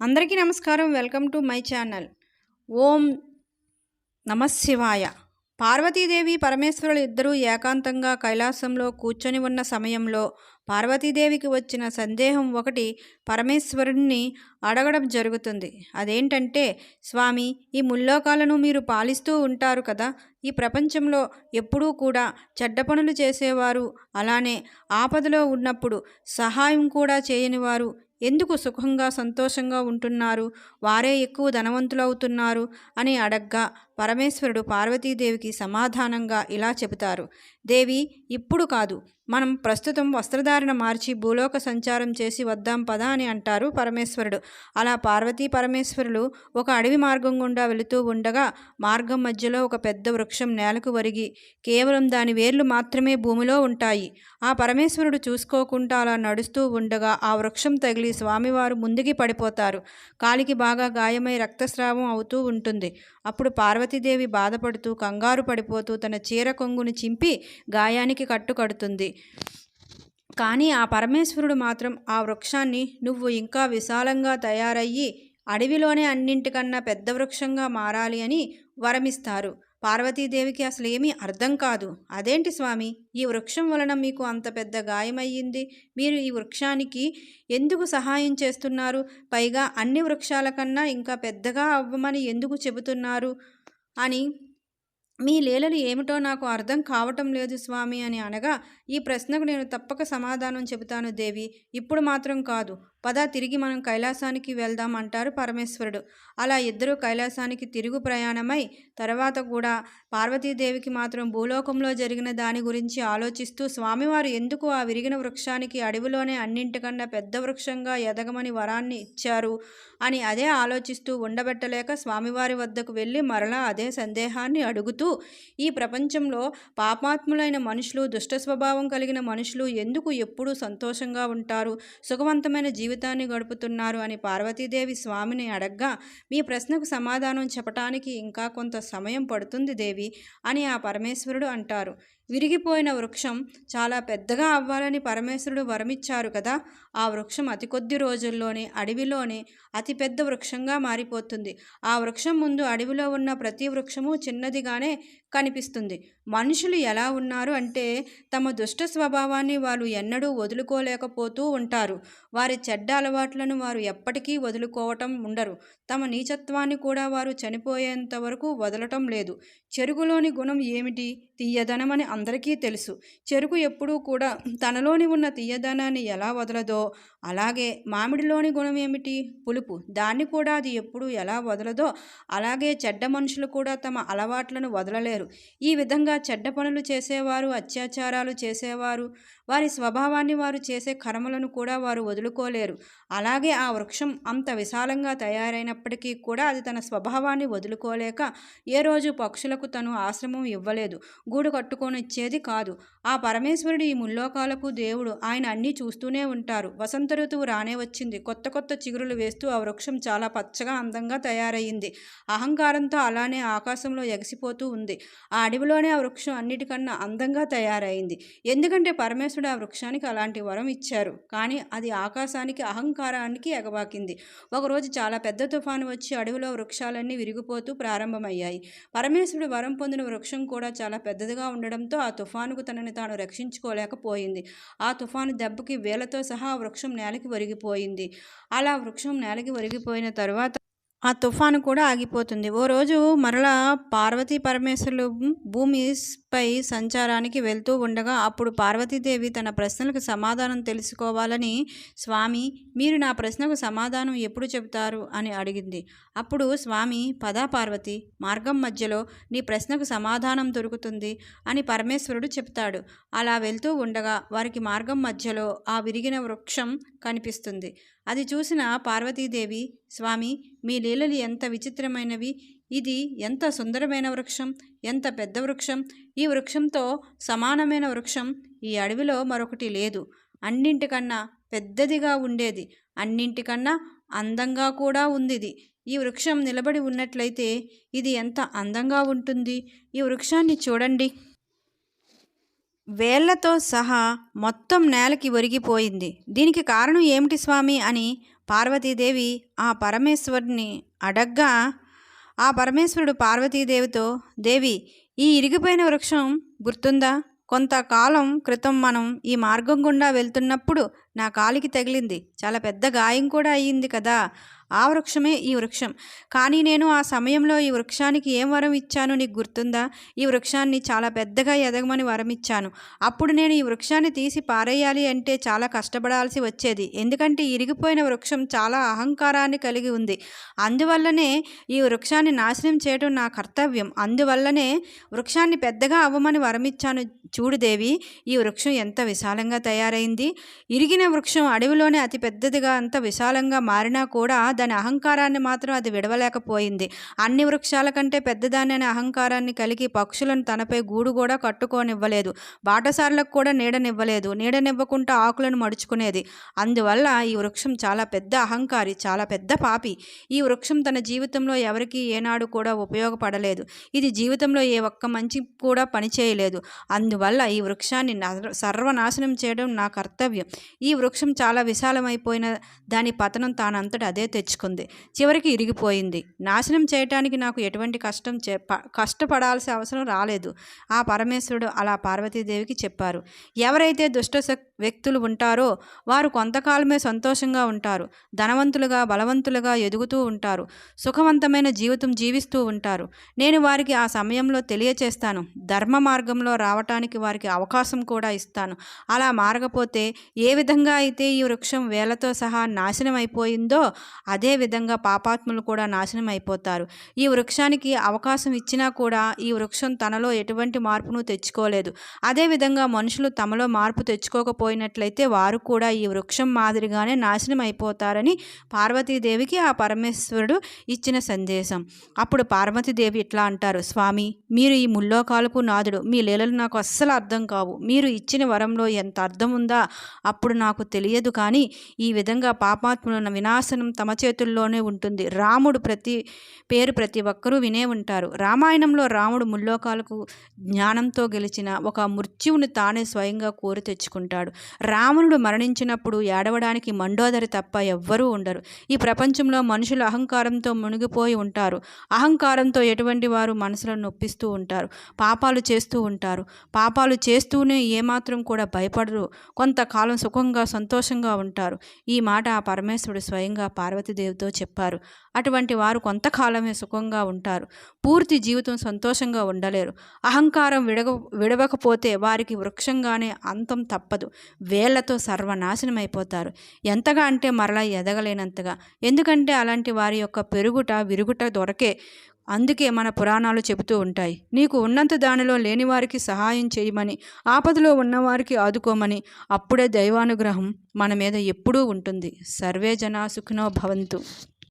అందరికీ నమస్కారం. Welcome to my channel. ఓం నమశివాయ పార్వతీదేవి పరమేశ్వరులు ఇద్దరూ ఏకాంతంగా కైలాసంలో కూర్చొని ఉన్న సమయంలో పార్వతీదేవికి వచ్చిన సందేహం ఒకటి పరమేశ్వరుణ్ణి అడగడం జరుగుతుంది. అదేంటంటే స్వామి ఈ ముల్లోకాలను మీరు పాలిస్తూ ఉంటారు కదా ఈ ప్రపంచంలో ఎప్పుడూ కూడా చెడ్డ పనులు చేసేవారు. అలానే ఆపదలో ఉన్నప్పుడు సహాయం కూడా చేయని వారు ఎందుకు సుఖంగా సంతోషంగా ఉంటున్నారు? వారే ఎక్కువ ధనవంతులవుతున్నారు అని అడగ్గా పరమేశ్వరుడు పార్వతీదేవికి సమాధానంగా ఇలా చెబుతారు. దేవి ఇప్పుడు కాదు. మనం ప్రస్తుతం వస్త్రధారణ మార్చి భూలోక సంచారం చేసి వద్దాం పదా అని అంటారు పరమేశ్వరుడు. అలా పార్వతీ పరమేశ్వరులు ఒక అడవి మార్గం గుండా వెళుతూ ఉండగా మార్గం మధ్యలో ఒక పెద్ద వృక్షం నేలకు వరిగి కేవలం దాని వేర్లు మాత్రమే భూమిలో ఉంటాయి. ఆ పరమేశ్వరుడు చూసుకోకుండా అలా నడుస్తూ ఉండగా ఆ వృక్షం తగిలి స్వామివారు ముందుకి పడిపోతారు. కాలికి బాగా గాయమై రక్తస్రావం అవుతూ ఉంటుంది. అప్పుడు పార్వతీదేవి బాధపడుతూ కంగారు పడిపోతూ తన చీర కొంగును చింపి గాయానికి కట్టు కడుతుంది కానీ ఆ పరమేశ్వరుడు మాత్రం ఆ వృక్షాన్ని నువ్వు ఇంకా విశాలంగా తయారయ్యి అడవిలోనే అన్నింటికన్నా పెద్ద వృక్షంగా మారాలి అని వరమిస్తారు. పార్వతీదేవికి అసలు ఏమీ అర్థం కాదు. అదేంటి స్వామి? ఈ వృక్షం వలన మీకు అంత పెద్ద గాయమయ్యింది. మీరు ఈ వృక్షానికి ఎందుకు సహాయం చేస్తున్నారు? పైగా అన్ని వృక్షాల కన్నా ఇంకా పెద్దగా అవ్వమని ఎందుకు చెబుతున్నారు? అని మీ లీలలు ఏమిటో నాకు అర్థం కావటం లేదు స్వామి అని అనగా ఈ ప్రశ్నకు నేను తప్పక సమాధానం చెబుతాను దేవి. ఇప్పుడు మాత్రం కాదు. పద తిరిగి మనం కైలాసానికి వెళ్దాం అంటారు పరమేశ్వరుడు. అలా ఇద్దరూ కైలాసానికి తిరుగు ప్రయాణమై తర్వాత కూడా పార్వతీదేవికి మాత్రం భూలోకంలో జరిగిన దాని గురించి ఆలోచిస్తూ స్వామివారు ఎందుకు ఆ విరిగిన వృక్షానికి అడవిలోనే అన్నింటికన్నా పెద్ద వృక్షంగా ఎదగమని వరాన్ని ఇచ్చారు అని అదే ఆలోచిస్తూ ఉండబెట్టలేక స్వామివారి వద్దకు వెళ్ళి మరలా అదే సందేహాన్ని అడుగుతూ ఈ ప్రపంచంలో పాపాత్ములైన మనుషులు దుష్ట స్వభావం కలిగిన మనుషులు ఎందుకు ఎప్పుడూ సంతోషంగా ఉంటారు? సుఖవంతమైన జీవితాన్ని గడుపుతున్నారు అని పార్వతీదేవి స్వామిని అడగ్గా మీ ప్రశ్నకు సమాధానం చెప్పటానికి ఇంకా కొంత సమయం పడుతుంది దేవి అని ఆ పరమేశ్వరుడు అంటారు. విరిగిపోయిన వృక్షం చాలా పెద్దగా అవ్వాలని పరమేశ్వరుడు వరమిచ్చారు కదా. ఆ వృక్షం అతి కొద్ది రోజుల్లోనే అడవిలోనే అతిపెద్ద వృక్షంగా మారిపోతుంది. ఆ వృక్షం ముందు అడవిలో ఉన్న ప్రతి వృక్షము చిన్నదిగానే కనిపిస్తుంది. మనుషులు ఎలా ఉన్నారు అంటే తమ దుష్ట స్వభావాన్ని వారు ఎన్నడూ వదులుకోలేకపోతూ ఉంటారు. వారి చెడ్డ అలవాట్లను వారు ఎప్పటికీ వదులుకోవటం ఉండరు. తమ నీచత్వాన్ని కూడా వారు చనిపోయేంత వరకు వదలటం లేదు. చెరుగులోని గుణం ఏమిటి? తీయదనమని అందరికీ తెలుసు. చెరుకు ఎప్పుడూ కూడా తనలోని ఉన్న తీయదనాన్ని ఎలా వదలదో అలాగే మామిడిలోని గుణం ఏమిటి? పులుపు. దాన్ని కూడా అది ఎప్పుడు ఎలా వదలదో అలాగే చెడ్డ మనుషులు కూడా తమ అలవాట్లను వదలలేరు. ఈ విధంగా చెడ్డ పనులు చేసేవారు అత్యాచారాలు చేసేవారు వారి స్వభావాన్ని వారు చేసే కర్మలను కూడా వారు వదులుకోలేరు. అలాగే ఆ వృక్షం అంత విశాలంగా తయారైనప్పటికీ కూడా అది తన స్వభావాన్ని వదులుకోలేక ఏ రోజు పక్షులకు తను ఆశ్రమం ఇవ్వలేదు. గూడు కట్టుకొని ఇచ్చేది కాదు. ఆ పరమేశ్వరుడు ఈ ముల్లోకాలకు దేవుడు. ఆయన అన్నీ చూస్తూనే ఉంటారు. వసంత ఋతువు రానే వచ్చింది. కొత్త కొత్త చిగురులు వేస్తూ ఆ వృక్షం చాలా పచ్చగా అందంగా తయారయ్యింది అహంకారంతో అలానే ఆకాశంలో ఎగసిపోతూ ఉంది. ఆ అడవిలోనే ఆ వృక్షం అన్నిటికన్నా అందంగా తయారైంది ఎందుకంటే పరమేశ్వరుడు ఆ వృక్షానికి అలాంటి వరం ఇచ్చారు. కానీ అది ఆకాశానికి అహంకారానికి ఎగబాకింది. ఒకరోజు చాలా పెద్ద తుఫాను వచ్చి అడవిలో వృక్షాలన్నీ విరిగిపోతూ ప్రారంభమయ్యాయి. పరమేశ్వరుడు వరం పొందిన వృక్షం కూడా చాలా పెద్దదిగా ఉండడంతో ఆ తుఫానుకు తనని తాను రక్షించుకోలేకపోయింది. ఆ తుఫాను దెబ్బకి వేలతో సహా వృక్షం నేలకి ఒరిగిపోయింది. అలా వృక్షం నేలకి ఒరిగిపోయిన తర్వాత ఆ తుఫాను కూడా ఆగిపోతుంది. ఓ రోజు మరలా పార్వతీ పరమేశ్వరులు భూమిపై సంచారానికి వెళ్తూ ఉండగా అప్పుడు పార్వతీదేవి తన ప్రశ్నలకు సమాధానం తెలుసుకోవాలని స్వామి మీరు నా ప్రశ్నకు సమాధానం ఎప్పుడు చెబుతారు? అని అడిగింది. అప్పుడు స్వామి పదా పార్వతి మార్గం మధ్యలో నీ ప్రశ్నకు సమాధానం దొరుకుతుంది అని పరమేశ్వరుడు చెప్తాడు అలా వెళ్తూ ఉండగా వారికి మార్గం మధ్యలో ఆ విరిగిన వృక్షం కనిపిస్తుంది. అది చూసిన పార్వతీదేవి స్వామి మీ లీలలు ఎంత విచిత్రమైనవి. ఇది ఎంత సుందరమైన వృక్షం ఎంత పెద్ద వృక్షం. ఈ వృక్షంతో సమానమైన వృక్షం. ఈ అడవిలో మరొకటి లేదు. అన్నింటికన్నా పెద్దదిగా ఉండేది. అన్నింటికన్నా అందంగా కూడా ఉంది ఇది ఈ వృక్షం నిలబడి ఉన్నట్లయితే ఇది ఎంత అందంగా ఉంటుంది. ఈ వృక్షాన్ని చూడండి. వేళ్ళతో సహా మొత్తం నేలకి ఒరిగిపోయింది. దీనికి కారణం ఏమిటి స్వామి? అని పార్వతీదేవి ఆ పరమేశ్వరుని అడగ్గా ఆ పరమేశ్వరుడు పార్వతీదేవితో దేవి ఈ ఇరిగిపోయిన వృక్షం గుర్తుందా? కొంతకాలం క్రితం మనం ఈ మార్గం గుండా వెళ్తున్నప్పుడు నా కాలికి తగిలింది. చాలా పెద్ద గాయం కూడా అయ్యింది కదా. ఆ వృక్షమే ఈ వృక్షం. కానీ నేను ఆ సమయంలో ఈ వృక్షానికి ఏం వరం ఇచ్చాను నీకు గుర్తుందా? ఈ వృక్షాన్ని చాలా పెద్దగా ఎదగమని వరం ఇచ్చాను. అప్పుడు నేను ఈ వృక్షాన్ని తీసి పారేయాలి అంటే చాలా కష్టపడాల్సి వచ్చేది. ఎందుకంటే ఇరిగిపోయిన వృక్షం చాలా అహంకారాన్ని కలిగి ఉంది. అందువల్లనే ఈ వృక్షాన్ని నాశనం చేయడం నా కర్తవ్యం. అందువల్లనే వృక్షాన్ని పెద్దగా అవ్వమని వరమిచ్చాను చూడు దేవి ఈ వృక్షం ఎంత విశాలంగా తయారైంది. ఇరిగిన వృక్షం అడవిలోనే అతి పెద్దదిగా అంత విశాలంగా మారినా కూడా దాని అహంకారాన్ని మాత్రం అది విడవలేకపోయింది. అన్ని వృక్షాల కంటే పెద్దదాని అహంకారాన్ని కలిగి పక్షులను తనపై గూడు కూడా కట్టుకోనివ్వలేదు. బాటసార్లకు కూడా నీడనివ్వలేదు. నీడనివ్వకుండా ఆకులను మడుచుకునేది. అందువల్ల ఈ వృక్షం చాలా పెద్ద అహంకారి చాలా పెద్ద పాపి. ఈ వృక్షం తన జీవితంలో ఎవరికీ ఏనాడు కూడా ఉపయోగపడలేదు. ఇది జీవితంలో ఏ ఒక్క మంచి కూడా పనిచేయలేదు అందువల్ల ఈ వృక్షాన్ని సర్వనాశనం చేయడం నా కర్తవ్యం. ఈ వృక్షం చాలా విశాలమైపోయిన దాని పతనం తానంతట అదే తెచ్చు తెచ్చుకుంది. చివరికి ఇరిగిపోయింది. నాశనం చేయటానికి నాకు ఎటువంటి కష్టం చే కష్టపడాల్సిన అవసరం రాలేదు. ఆ పరమేశ్వరుడు అలా పార్వతీదేవికి చెప్పారు. ఎవరైతే దుష్ట వ్యక్తులు ఉంటారో వారు కొంతకాలమే సంతోషంగా ఉంటారు ధనవంతులుగా బలవంతులుగా ఎదుగుతూ ఉంటారు సుఖవంతమైన జీవితం జీవిస్తూ ఉంటారు. నేను వారికి ఆ సమయంలో తెలియచేస్తాను ధర్మ మార్గంలో రావటానికి వారికి అవకాశం కూడా ఇస్తాను. అలా మారకపోతే ఏ విధంగా అయితే ఈ వృక్షం వేలతో సహా నాశనం అయిపోయిందో అదే విధంగా పాపాత్ములు కూడా నాశనం అయిపోతారు. ఈ వృక్షానికి అవకాశం ఇచ్చినా కూడా ఈ వృక్షం తనలో ఎటువంటి మార్పును తెచ్చుకోలేదు. అదేవిధంగా మనుషులు తమలో మార్పు పోయినట్లయితే వారు కూడా ఈ వృక్షం మాదిరిగానే నాశనం అయిపోతారని పార్వతీదేవికి ఆ పరమేశ్వరుడు ఇచ్చిన సందేశం. అప్పుడు పార్వతీదేవి ఇట్లా అంటారు? స్వామి మీరు ఈ ముల్లోకాలకు నాదుడు. మీ లీలలు నాకు అస్సలు అర్థం కావు. మీరు ఇచ్చిన వరంలో ఎంత అర్థం ఉందా అప్పుడు నాకు తెలియదు కానీ ఈ విధంగా పాపాత్ముల వినాశనం తమ చేతుల్లోనే ఉంటుంది. రాముడు ప్రతి పేరు ప్రతి ఒక్కరూ వినే ఉంటారు. రామాయణంలో రాముడు ముల్లోకాలకు జ్ఞానంతో గెలిచిన ఒక మృత్యువుని తానే స్వయంగా కోరి తెచ్చుకుంటాడు. రావణుడు మరణించినప్పుడు ఏడవడానికి మండోదరి తప్ప ఎవ్వరూ ఉండరు. ఈ ప్రపంచంలో మనుషులు అహంకారంతో మునిగిపోయి ఉంటారు. అహంకారంతో ఎటువంటి వారు మనసులను నొప్పిస్తూ ఉంటారు. పాపాలు చేస్తూ ఉంటారు. పాపాలు చేస్తూనే ఏమాత్రం కూడా భయపడరు. కొంతకాలం సుఖంగా సంతోషంగా ఉంటారు. ఈ మాట ఆ పరమేశ్వరుడు స్వయంగా పార్వతీదేవితో చెప్పారు. అటువంటి వారు కొంతకాలమే సుఖంగా ఉంటారు. పూర్తి జీవితం సంతోషంగా ఉండలేరు. అహంకారం విడగ విడవకపోతే వారికి వృక్షంగానే అంతం తప్పదు. వేళ్ళతో సర్వనాశనం అయిపోతారు. ఎంతగా అంటే మరలా ఎదగలేనంతగా. ఎందుకంటే అలాంటి వారి యొక్క పెరుగుట విరుగుట దొరకే అందుకే మన పురాణాలు చెబుతూ ఉంటాయి. నీకు ఉన్నంత దానిలో లేని వారికి సహాయం చేయమని ఆపదలో ఉన్నవారికి ఆదుకోమని అప్పుడే దైవానుగ్రహం మన మీద ఎప్పుడూ ఉంటుంది. సర్వే జనా సుఖినో భవంతు.